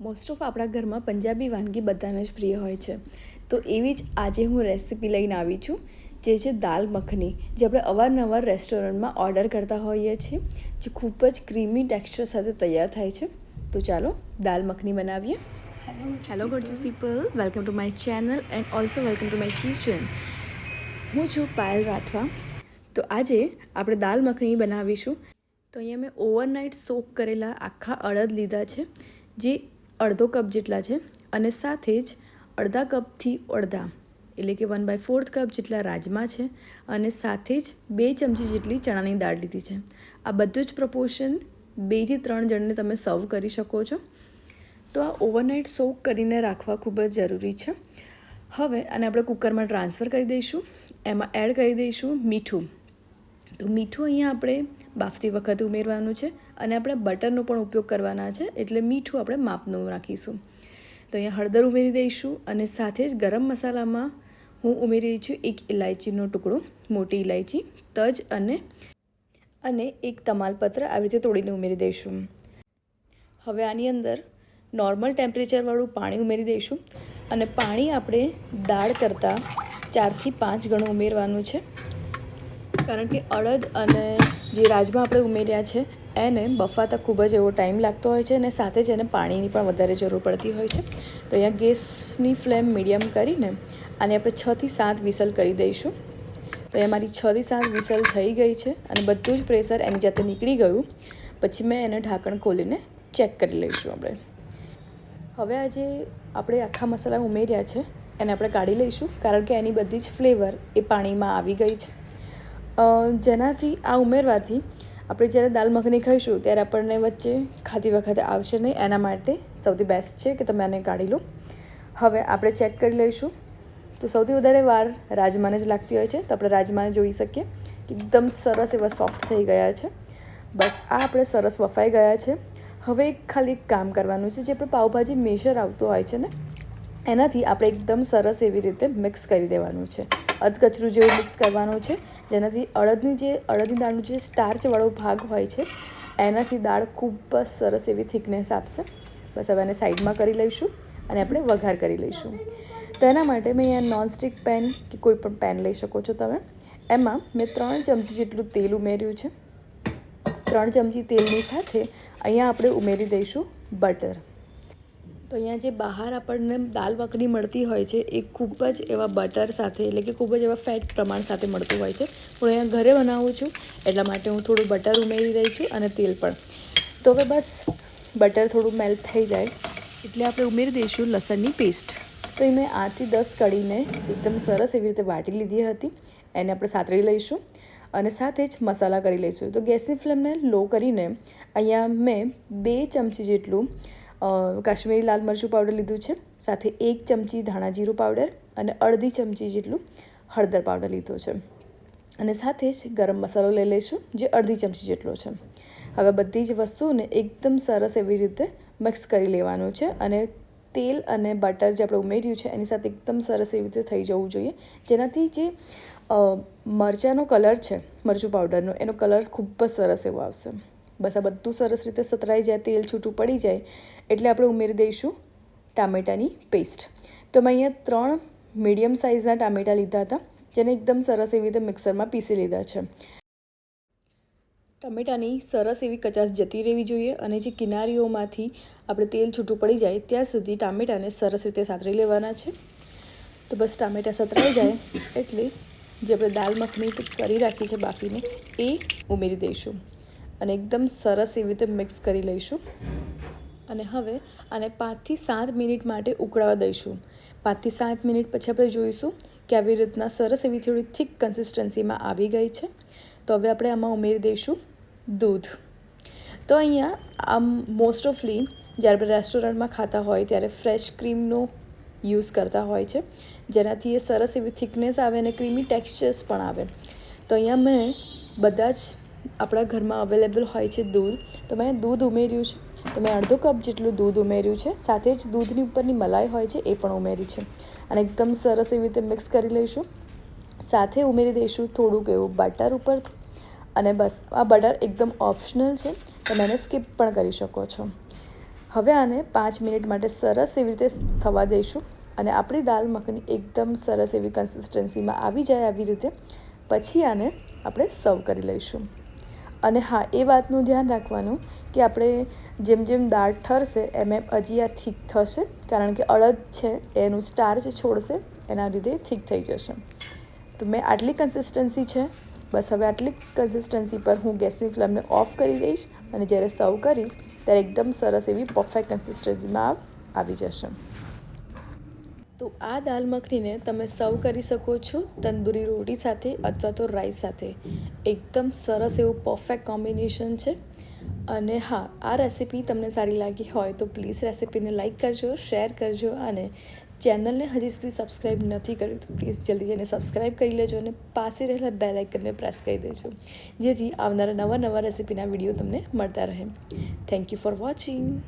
Most of આપણા ઘરમાં પંજાબી વાનગી બધાને જ પ્રિય હોય છે. તો એવી જ આજે હું રેસીપી લઈને આવી છું જે છે દાલ મખની જે આપણે અવારનવાર રેસ્ટોરન્ટમાં ઓર્ડર કરતા હોઈએ છીએ જે ખૂબ જ ક્રીમી ટેક્સચર સાથે તૈયાર થાય છે. તો ચાલો દાલ મખની બનાવીએ. Hello gorgeous people welcome to my channel and also welcome to my kitchen હું છું પાયલ રાઠવા. તો આજે આપણે દાલ મખની બનાવીશું. તો અહીંયા મેં ઓવરનાઇટ સોક કરેલા આખા અડદ લીધા છે જે અડધો કપ જેટલા છે અને સાથે જ અડધા કપથી અડધા, એટલે કે વન બાય ફોર્થ કપ જેટલા રાજમા છે અને સાથે જ બે ચમચી જેટલી ચણાની દાળ લીધી છે. આ બધું જ પ્રપોર્શન બેથી ત્રણ જણને તમે સર્વ કરી શકો છો. તો આ ઓવરનાઇટ સોક કરીને રાખવા ખૂબ જ જરૂરી છે. હવે આને આપણે કુકરમાં ટ્રાન્સફર કરી દઈશું. એમાં એડ કરી દઈશું મીઠું. તો મીઠું અહીંયા આપણે બાફતી વખતે ઉમેરવાનું છે અને આપણે બટરનો પણ ઉપયોગ કરવાના છે એટલે મીઠું આપણે માપનું રાખીશું. તો અહીંયા હળદર ઉમેરી દઈશું અને સાથે જ ગરમ મસાલામાં હું ઉમેરી રહી છું એક ઇલાયચીનો ટુકડો, મોટી ઇલાયચી તજ અને અને એક તમાલપત્ર આવી રીતે તોડીને ઉમેરી દઈશું. હવે આની અંદર નોર્મલ ટેમ્પરેચરવાળું પાણી ઉમેરી દઈશું અને પાણી આપણે દાળ કરતાં ચારથી પાંચ ગણું ઉમેરવાનું છે. કારણ કે અડદ અને જે રાજમા આપણે ઉમેર્યા છે, એને બફાતા ખૂબ જ એવો ટાઈમ લાગતો હોય છે અને સાથે જ એને પાણીની પણ વધારે જરૂર પડતી હોય છે. તો અહીંયા ગેસની ફ્લેમ મીડિયમ કરીને આને આપણે છથી સાત વિસલ કરી દઈશું. તો એ મારી છથી સાત વિસલ થઈ ગઈ છે અને બધું જ પ્રેશર એની જાતે નીકળી ગયું. પછી મેં એને ઢાંકણ ખોલીને ચેક કરી લઈશું આપણે. હવે આજે આપણે આખા મસાલા ઉમેર્યા છે, એને આપણે કાઢી લઈશું, કારણ કે એની બધી જ ફ્લેવર એ પાણીમાં આવી ગઈ છે. જેનાથી આ ઉમેરવાથી આપણે જ્યારે દાલ મખની ખાઈશું ત્યારે આપણને વચ્ચે ખાતી વખતે આવશે નહીં. એના માટે સૌથી બેસ્ટ છે કે તમે આને કાઢી લો. હવે આપણે ચેક કરી લઈશું. તો સૌથી વધારે વાર રાજમાને જ લાગતી હોય છે. તો આપણે રાજમાને જોઈ શકીએ કે એકદમ સરસ એવા સોફ્ટ થઈ ગયા છે. બસ આ આપણે સરસ વફાઈ ગયા છે. હવે ખાલી કામ કરવાનું છે. જે આપણે પાવભાજી મેશર આવતું હોય છે ને એનાથી આપણે એકદમ સરસ એવી રીતે મિક્સ કરી દેવાનું છે. અધકચરું જેવું મિક્સ કરવાનું છે. જેનાથી અડદની જે, અડદની દાળનો જે સ્ટાર્ચવાળો ભાગ હોય છે, એનાથી દાળ ખૂબ જ સરસ એવી થિકનેસ આપશે. બસ હવે એને સાઈડમાં કરી લઈશું અને આપણે વઘાર કરી લઈશું. તેના માટે મેં અહીંયા નોનસ્ટિક પેન કે કોઈ પણ પેન લઈ શકો છો તમે. એમાં મેં ત્રણ ચમચી જેટલું તેલ ઉમેર્યું છે. ત્રણ ચમચી તેલની સાથે અહીંયા આપણે ઉમેરી દઈશું બટર. તો અહીંયા જે બહાર આપણને દાલ મખની મળતી હોય છે, એ ખૂબ જ એવા બટર સાથે એટલે કે ખૂબ જ એવા ફેટ પ્રમાણ સાથે મળતું હોય છે. હું અહીંયા ઘરે બનાવું છું, એટલા માટે હું થોડું બટર ઉમેરી રહી છું અને તેલ પણ. તો હવે બસ બટર થોડું મેલ્ટ થઈ જાય. એટલે આપણે ઉમેરી દઈશું લસણની પેસ્ટ તો એ મેં આઠથી દસ કઢીને એકદમ સરસ એવી રીતે વાટી લીધી હતી. એને આપણે સાતરી લઈશું અને સાથે જ મસાલા કરી લઈશું. તો ગેસની ફ્લેમને લો કરીને અહીંયા મેં બે ચમચી જેટલું કાશ્મીરી લાલ મરચું પાવડર લીધું છે. સાથે એક ચમચી ધાણા જીરું પાવડર અને અડધી ચમચી જેટલું હળદર પાવડર લીધો છે. અને સાથે જ ગરમ મસાલો લઈ લઈશું, જે અડધી ચમચી જેટલો છે. હવે બધી જ વસ્તુને એકદમ સરસ એવી રીતે મિક્સ કરી લેવાનું છે અને તેલ અને બટર જે આપણે ઉમેર્યું છે, એની સાથે એકદમ સરસ એવી રીતે થઈ જવું જોઈએ. જેનાથી જે મરચાંનો કલર છે, મરચું પાવડરનો એનો કલર ખૂબ જ સરસ એવો આવશે. બસ આ બધું સરસ રીતે સતરાઈ જાય, તેલ છૂટું પડી જાય, એટલે આપણે ઉમેરી દઈશું ટામેટાની પેસ્ટ તો મેં અહીંયા ત્રણ મીડિયમ સાઇઝના ટામેટાં લીધા હતા, જેને એકદમ સરસ એવી રીતે મિક્સરમાં પીસી લીધા છે. ટમેટાની સરસ એવી કચાશ જતી રહેવી જોઈએ અને જે કિનારીઓમાંથી આપણે તેલ છૂટું પડી જાય, ત્યાં સુધી ટામેટાને સરસ રીતે સાતરી લેવાના છે. તો બસ ટામેટાં સતરાઈ જાય, એટલે જે આપણે દાલ મખની કરી રાખી છે બાફીને, એ ઉમેરી દઈશું. અને એકદમ સરસ એવી રીતે મિક્સ કરી લઈશું. અને હવે આને પાંચથી સાત મિનિટ માટે ઉકળાવા દઈશું. પાંચથી સાત મિનિટ પછી આપણે જોઈશું કે આવી રીતના સરસ એવી થોડી થીક કન્સિસ્ટન્સીમાં આવી ગઈ છે. તો હવે આપણે આમાં ઉમેરી દઈશું દૂધ. તો અહીંયા આમ મોસ્ટ ઓફલી જ્યારે આપણે રેસ્ટોરન્ટમાં ખાતા હોય ત્યારે ફ્રેશ ક્રીમનો યુઝ કરતા હોય છે. જેનાથી એ સરસ એવી થિકનેસ આવે અને ક્રીમી ટેક્સચર્સ પણ આવે. તો અહીંયા મેં બધા જ આપણા ઘરમાં અવેલેબલ હોય છે દૂધ, તો મેં દૂધ ઉમેર્યું છે. તો મેં અડધો કપ જેટલું દૂધ ઉમેર્યું છે. સાથે જ દૂધની ઉપરની મલાઈ હોય છે, એ પણ ઉમેરી છે. અને એકદમ સરસ એવી રીતે મિક્સ કરી લઈશું. સાથે ઉમેરી દઈશું થોડુંક એવું બટર ઉપરથી. અને બસ, આ બટર એકદમ ઓપ્શનલ છે. તમે એને સ્કીપ પણ કરી શકો છો. હવે આને પાંચ મિનિટ માટે સરસ એવી રીતે થવા દઈશું. અને આપણી દાલ મખની એકદમ સરસ એવી કન્સિસ્ટન્સીમાં આવી જાય આવી રીતે. પછી આને આપણે સર્વ કરી લઈશું. અને હા, એ વાતનું ધ્યાન રાખવાનું કે આપણે જેમ જેમ દાળ ઠરશે, એમ એમ આ થીક થશે. કારણ કે અડદ છે, એનું સ્ટાર્ચ છોડશે, એના લીધે થીક થઈ જશે. તો મેં આટલી કન્સિસ્ટન્સી છે. બસ હવે આટલી કન્સિસ્ટન્સી પર હું ગેસની ફ્લેમને ઓફ કરી દઈશ અને જ્યારે સર્વ કરીશ, ત્યારે એકદમ સરસ એવી પરફેક્ટ કન્સિસ્ટન્સીમાં આવી જશે. તો આ દાલ મખનીને તમે સર્વ કરી શકો છો તંદૂરી રોટી સાથે અથવા તો રાઈસ સાથે. એકદમ સરસ એવું પરફેક્ટ કોમ્બિનેશન છે. અને હા, આ રેસીપી તમને સારી લાગી હોય તો પ્લીઝ રેસીપીને લાઇક કરજો શેર કરજો અને ચેનલને હજી સુધી સબસ્ક્રાઈબ નથી કર્યું તો પ્લીઝ જલ્દી જઈને સબસ્ક્રાઈબ કરી લેજો અને પાસે રહેલા બે લાઇકનને પ્રેસ કરી દેજો. જેથી આવનારા નવા નવા રેસીપીના વીડિયો તમને મળતા રહે. Thank you for watching